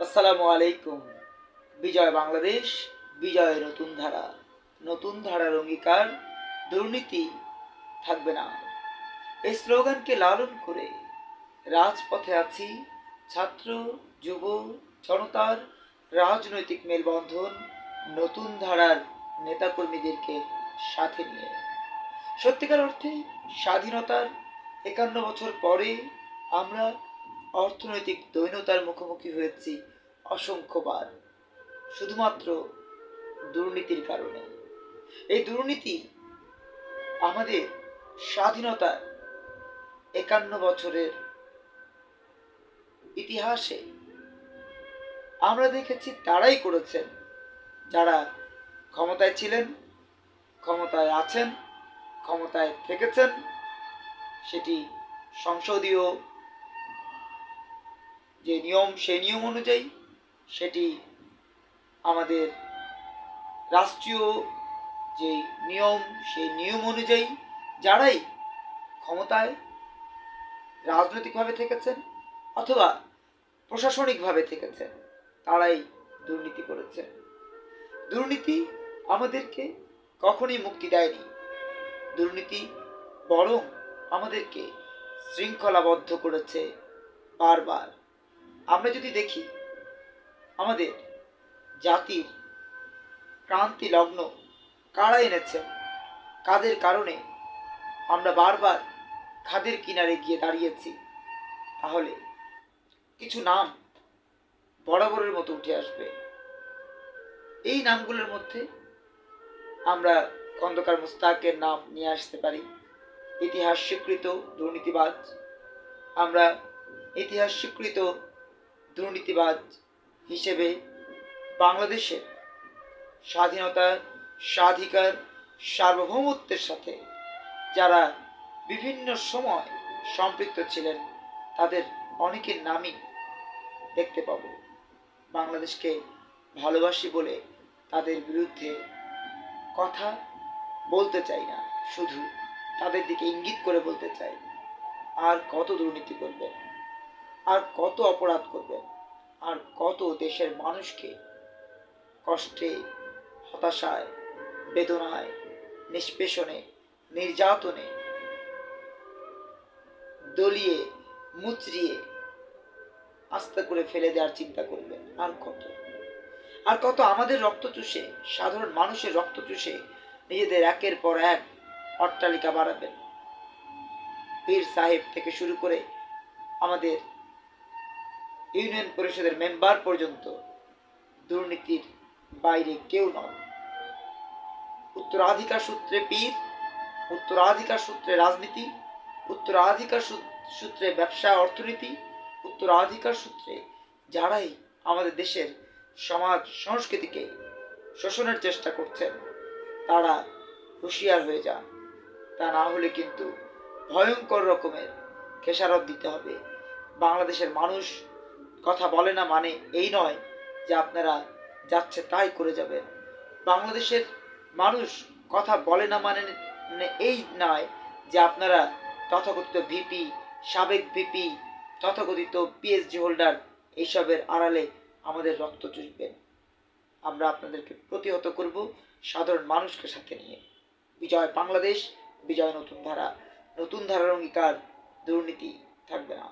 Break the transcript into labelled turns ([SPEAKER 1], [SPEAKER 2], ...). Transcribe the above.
[SPEAKER 1] আসসালামু আলাইকুম। বিজয় বাংলাদেশ, বিজয় নতুন ধারা। নতুন ধারার অঙ্গীকার, দুর্নীতি থাকবে না। এই স্লোগানকে লালন করে রাজপথে আছি ছাত্র, যুব, জনতার রাজনৈতিক মেলবন্ধন নতুন ধারার নেতাকর্মীদেরকে সাথে নিয়ে। সত্যিকার অর্থে স্বাধীনতার একান্ন বছর পরে আমরা অর্থনৈতিক দৈন্যতার মুখোমুখি হয়েছি অসংখ্যবার। শুধুমাত্র দুর্নীতির কারণে। এই দুর্নীতি আমাদের স্বাধীনতার একান্ন বছরের ইতিহাসে আমরা দেখেছি তারাই করেছেন। যারা ক্ষমতায় ছিলেন, ক্ষমতায় আছেন, ক্ষমতায় থেকেছেন, সেটি সংসদীয় যে নিয়ম সেই নিয়ম অনুযায়ী সেটি আমাদের রাষ্ট্রীয় যে নিয়ম সেই নিয়ম অনুযায়ী যারাই ক্ষমতায় রাজনৈতিকভাবে থেকেছেন অথবা প্রশাসনিকভাবে থেকেছেন, তারাই দুর্নীতি করেছেন। দুর্নীতি আমাদেরকে কখনই মুক্তি দেয়নি। দুর্নীতি বরং আমাদেরকে শৃঙ্খলাবদ্ধ করেছে বারবার। আমরা যদি দেখি, আমাদের জাতির ক্রান্তি লগ্ন কারা এনেছেন কাদের কারণে আমরা বারবার খাদের কিনারে গিয়ে দাঁড়িয়েছি, তাহলে কিছু নাম বরাবরের মতো উঠে আসবে। এই নামগুলোর মধ্যে আমরা খন্দকার মুস্তাকের নাম নিয়ে আসতে পারি। ইতিহাস স্বীকৃত দুর্নীতিবাজ। আমরা ইতিহাস স্বীকৃত দুর্নীতিবাজ হিসেবে বাংলাদেশের স্বাধীনতা স্বাধিকার সার্বভৌমত্বের সাথে যারা বিভিন্ন সময় সম্পৃক্ত ছিলেন, তাদের অনেকের নামই দেখতে পাব। বাংলাদেশকে ভালোবাসি বলে তাদের বিরুদ্ধে কথা বলতে চাই না, শুধু তাদের দিকে ইঙ্গিত করে বলতে চাই। আর কত দুর্নীতি করবেন? আর কত অপরাধ করবেন আর কত দেশের মানুষকে কষ্টে, হতাশায়, বেদনায়, নিষ্পেষণে, নির্যাতনে দলিয়ে, মুচড়িয়ে আস্তে করে ফেলে দেওয়ার চিন্তা করবেন আর কত? আর কত আমাদের রক্ত চুষে, সাধারণ মানুষের রক্ত চুষে নিজেদের একের পর এক অট্টালিকা বাড়াবেন পীর সাহেব থেকে শুরু করে আমাদের ইউনিয়ন পরিষদের মেম্বার পর্যন্ত দুর্নীতির বাইরে কেউ নন। উত্তরাধিকার সূত্রে পীর, উত্তরাধিকার সূত্রে রাজনীতি, উত্তরাধিকার সূত্রে ব্যবসা, অর্থনীতি, উত্তরাধিকার সূত্রে যারাই আমাদের দেশের সমাজ, সংস্কৃতিকে শোষণের চেষ্টা করছেন, তারা হুঁশিয়ার হয়ে যান। তা না হলে কিন্তু ভয়ঙ্কর রকমের খেসারত দিতে হবে। বাংলাদেশের মানুষ কথা বলে না মানে এই নয় যে আপনারা যাচ্ছে তাই করে যাবেন। বাংলাদেশের মানুষ কথা বলে না মানে মানে এই নয় যে আপনারা তথাকথিত ভিপি, সাবেক ভিপি, তথাকথিত পিএইচডি হোল্ডার এইসবের আড়ালে আমাদের রক্ত চুষবেন। আমরা আপনাদেরকে প্রতিহত করব সাধারণ মানুষকে সাথে নিয়ে। বিজয় বাংলাদেশ, বিজয় নতুন ধারা। নতুন ধারার অঙ্গীকার, দুর্নীতি থাকবে না।